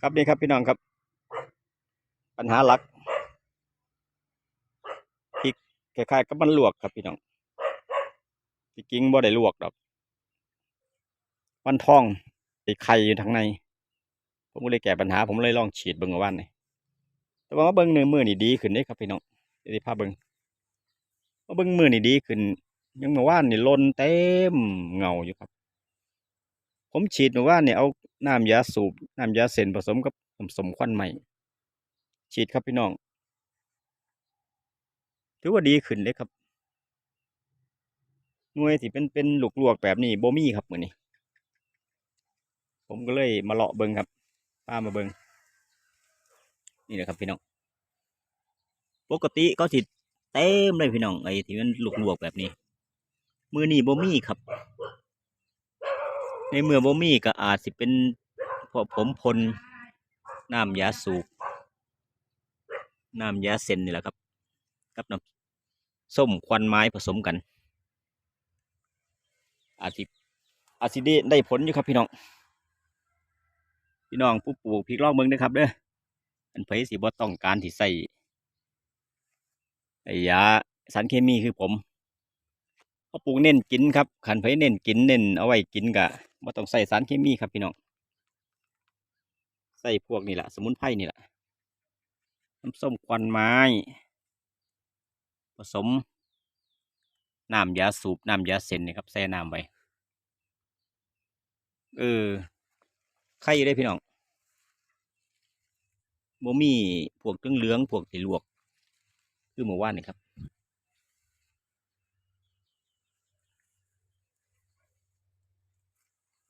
ครับนี่ครับพี่น้องครับ ปัญหาหลักพริกคล้ายๆกับมันลวกครับพี่น้องที่จริงบ่ได้ลวกดอกมันท่องไอ้ไข่อยู่ทางใน ผมก็เลยแก้ปัญหา ผมเลยลองฉีดเบิ่งเอาวันนี่แต่ว่าเบิ่งเนื้อมือนี่ดีขึ้นเด้ครับพี่น้องเดี๋ยวสิพาเบิ่งมาเบิ่งมือนี่ดีขึ้น ยังเมื่อวานนี่ลนเต็มเงาอยู่ครับ ผมฉีดเมื่อวานนี่เอา น้ำยาสูบน้ำยาเส้นผสมกับผสมควันใหม่ ฉีดครับพี่น้อง ถือว่าดีขึ้นเลยครับหน่วยที่เป็นเป็นลูกลวกแบบนี้โบมี่ครับเหมือนนี้ ผมก็เลยมาเลาะเบิงครับป้ามาเบิงนี่แหละครับพี่น้อง ปกติก็สิเต็มเลยพี่น้องไอ้ที่มันลูกลวกแบบนี้ มือนี้บ่มีครับ ในเมื่อบ่มีก็อาจสิเป็นเพราะผมพลน้ำยาสูบน้ำยาเส้นนี่แหละครับกับน้ำส้มควันไม้ผสมกัน อาจสิอาจสิได้ได้ผลอยู่ครับพี่น้อง พี่น้องผู้ปลูกพริกลอกเมืองนะครับเด้ออันไผสิบ่ต้องการที่ใส่ไอยาสารเคมีคือผมเขาปลูกเน้นกินครับขันไผเน้นกินเน้นเอาไว้กินกะ บ่ต้องใส่สารเคมีครับพี่น้องใส่พวกนี่แหละสมุนไพรนี่แหละน้ำส้มควันไม้ ผสมน้ำยาสูบน้ำยาเส้นนี่ครับแช่น้ำไว้เออไข่ได้พี่น้องบ่มีพวกเหลืองพวกที่ลวก คือเมื่อวานนี่ครับ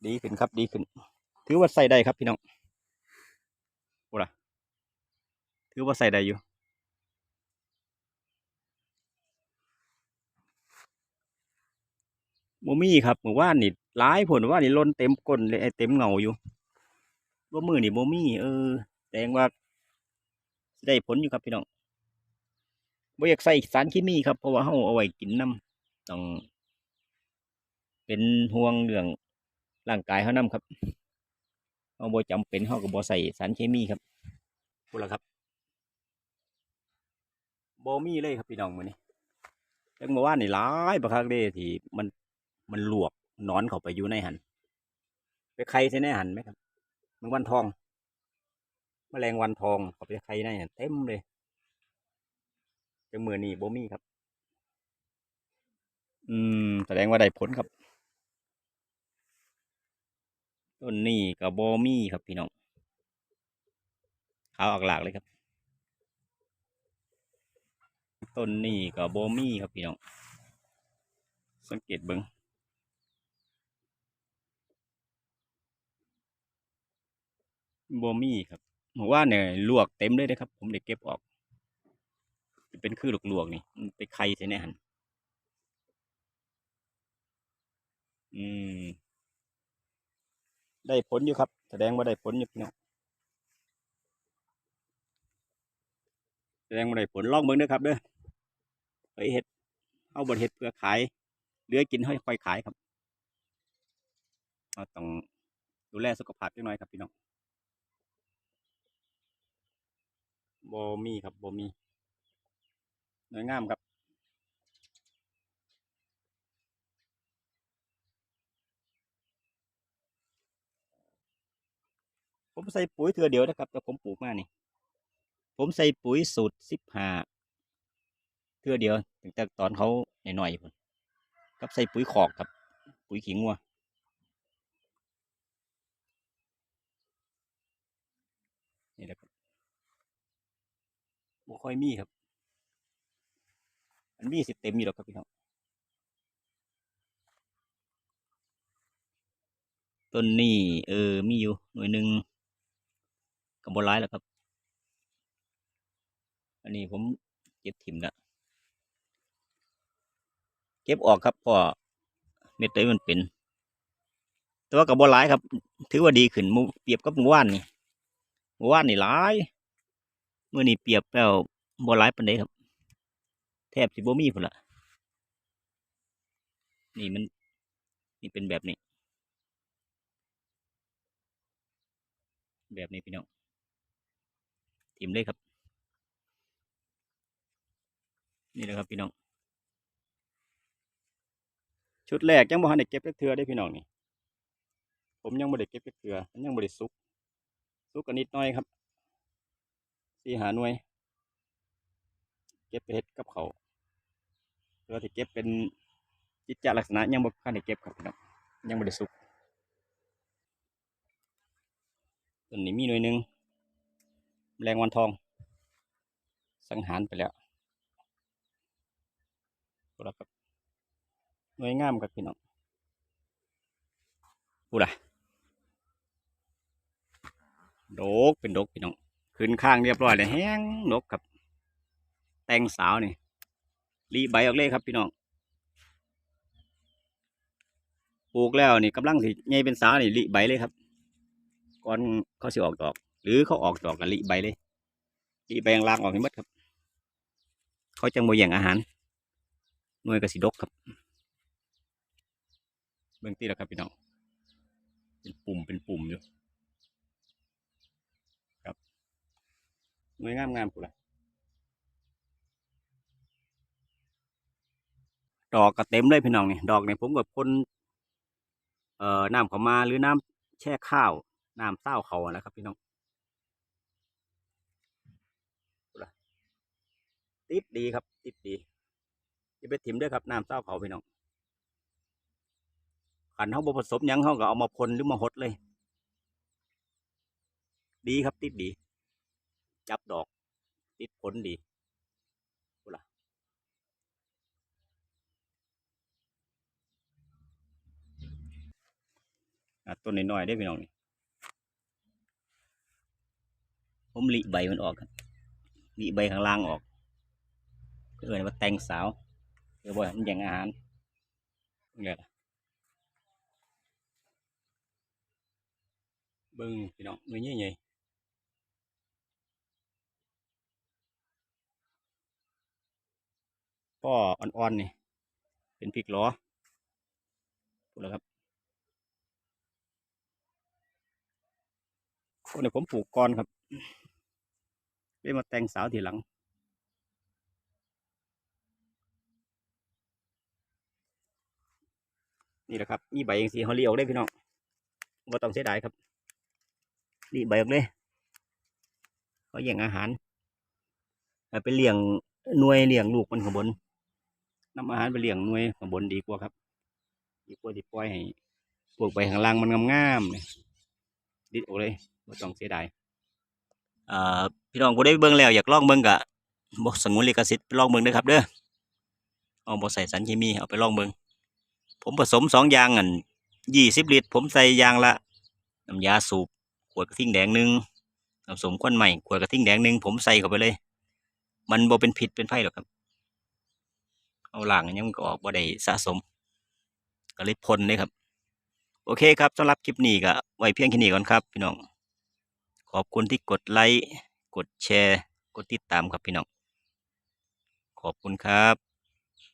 ดีขึ้นครับดีขึ้น ถือว่าใส่ได้ครับพี่น้องโอ้ล่ะถือว่าใส่ได้อยู่บ่มีครับเมื่อวานนี่หลายผลว่านี่ล้นเต็มก้นเลยไอ้เต็มเงาอยู่ว่ามือนี่บ่มีเออแสดงว่าได้ผลอยู่ครับพี่น้องบ่อยากใส่สารเคมีครับเพราะว่าเฮาเอาไว้กินน้ำต้องเป็นห่วงเรื่อง ร่างกายเฮานํครับเฮาบ่จำเป็นเฮาก็บ่ใส่สารเคมีครับพูดละครับบ่มีเลยครับพี่น้องมื้อนี้แต่เมื่อวานนี่หลายบักคักเด้ที่มันมันลวกหนอนเข้าไปอยู่ในหัน ไปไข่ใส่ในหันไหมครับแมงวันทองแมลงวันทองเข้าไปไข่ในหันเต็มเลยจังมือนี่บ่มีครับ อืมแสดงว่าได้ผลครับ ต้นนี้กับบ่มีครับพี่น้องขาวออกหลากเลยครับ ต้นนี้กับบ่มีครับพี่น้อง สังเกตเบิงบ่มีครับผมว่าเนี่ยลวกเต็มเลยนะครับ ผมได้เก็บออก เป็นคือลวกๆนี่มันไปไข่ใส่ในหันอืม ได้ผลอยู่ครับ แสดงว่าได้ผลอยู่พี่น้องแสดงว่าได้ผลลองเบิ่งด้อครับเด้อไปเฮ็ดเอาบดเฮ็ดเพื่อขายเหลือกินให้ค่อยขายครับเราต้องดูแลสุขภาพจังหน่อยครับพี่น้องบ่มีครับบ่มีน่วยงามครับ ผมใส่ปุ๋ยเทื่อเดียวนะครับ แต่ผมปลูกมานี่ ผมใส่ปุ๋ยสูตรสิบห้าเทื่อเดียวตั้งแต่ตอนเขาหน่อยๆพุ่นกับใส่ปุ๋ยขอกครับ ปุ๋ยขิงวัวนี่แหละครับบ่ค่อยมีครับ มันมีสิเต็มอยู่หรอกครับพี่น้องต้นนี้เออมีอยู่หน่วยหนึ่ง กับบร้ายแล้วครับ อันนี้ผมเก็บถิ่มล้วเก็บออกครับพราะเม็ดเลยมันเป็น แต่ว่ากับบร้ายครับ ถือว่าดีขึ้นมู่เปรียบกับเมื่อวานนี่เมื่อวานนี่หลายเมื่อนี้เปรียบแล้วบ่หลายปานใดครับ แทบสิบ่มีพุ่นละนี่มันนี่เป็นแบบนี้ แบบนี้พี่น้อง ทิมเลยครับ นี่แหละครับพี่น้อง ชุดแรกยังบ่ทันได้เก็บจักเทือได้พี่น้องนี่ ผมยังบ่ได้เก็บจักเทือมันยังบ่ได้สุก สุกกันนิดหน่อยครับสี่หาหน่วย เก็บไปเฮ็ดกับเขาเพื่อที่เก็บเป็นจิตจลักษณะยังบ่ทันได้เก็บครับพี่น้องยังบ่ได้สุกต้นนี้มีหน่วยหนึ่ง แมลงวันทอง สังหารไปแล้วพูล้วครับหน่วยงามครับพี่น้องพูละดกเป็นดกพี่น้องขึ้นข้างเรียบร้อยเลยแห้งดกครับ แตงสาวนี่รีใบออกเลยครับพี่น้องปลูกแล้วนี่กำลังสิใหญ่เป็นสาวนี่รีใบเลยครับก่อนเขาสิออกดอก หรือเขาออกดอกกันรีใบเลยรีใบยางลางออกให้หมดครับ เขาจังโมแย่งอาหารหน่วยกระสิดกครับ เบื้องต้แล้วครับพี่น้องเป็นปุ่มเป็นปุ่มอยู่ครับหน่วยงามงามกูละดอกก็เต็มเลยพี่น้องนี่ดอกเนี่ยผมกับพ่นเอ่อน้ำเขามาหรือน้ำแช่ข้าวน้ำเต้าเขานะครับพี่น้องกูละ ติดดีครับ ติดดีจะไปถิ่มด้วยครับน้ำเต้าเขาพี่น้องขันเขาบผสมยังเขาก็เอามาพ่นหรือมาหดเลย ดีครับ ติดดี จับดอก ติดผลดีกูล่ะต้นน้อยๆได้พี่น้องนี่ผมหลีใบมันออกครับหลีใบข้างล่างออก เพื่อว่าแตงสาวเพื่อว่ามันย่งอาหารเนี่แหละเบิ้งพี่น้องมือใหญ่ๆพ่ออ่อนๆนี่ เป็นพริกล้อพูดแล้วครับคนนี้ผมปลูกก่อนครับได้มาแต่งสาวทีหลัง นี่แหละครับมีใบยังสีเขาเลี้ยวได้พี่น้องไม่ต้องเสียดายครับนี่ใบออกเลยเขาแย่งอาหารไปเลี้ยงหน่วยเลี้ยงลูกมันข้างบนนำอาหารไปเลี้ยงหน่วยข้างบนดีกว่าครับ ดีกว่าที่ปล่อยให้พวกใบข้างล่างมันงามๆเลยดิดออกเลยไม่ต้องเสียดายอ่าพี่น้องผู้ได้เบิ่งแล้วอยากลองเบิ่งกะบ่สงวนลิขสิทธิ์ไปลองเบิ่งด้อครับเด้อเอาบ่ใส่สารเคมีเอาไปลองเบิ่ง ผมผสมสองยางอันยี่สิบลิตร ผมใส่ยางละน้ำยาสูบขวดกระทิ่งแดงหนึ่งน้ำสมควันใหม่ขวดกระทิ่งแดงหนึ่งผมใส่เข้าไปเลย มันบ่เป็นพิษเป็นไฟหรอกครับ เอาหล่างอันนี้มันก็ออกบ่ได้สะสมก็เลยพ่นเลยครับ โอเคครับสำหรับคลิปนี้ก็ไว้เพียงแค่นี้ก่อนครับ พี่น้อง ขอบคุณที่กดไลค์กดแชร์ กดติดตามครับพี่น้อง ขอบคุณครับ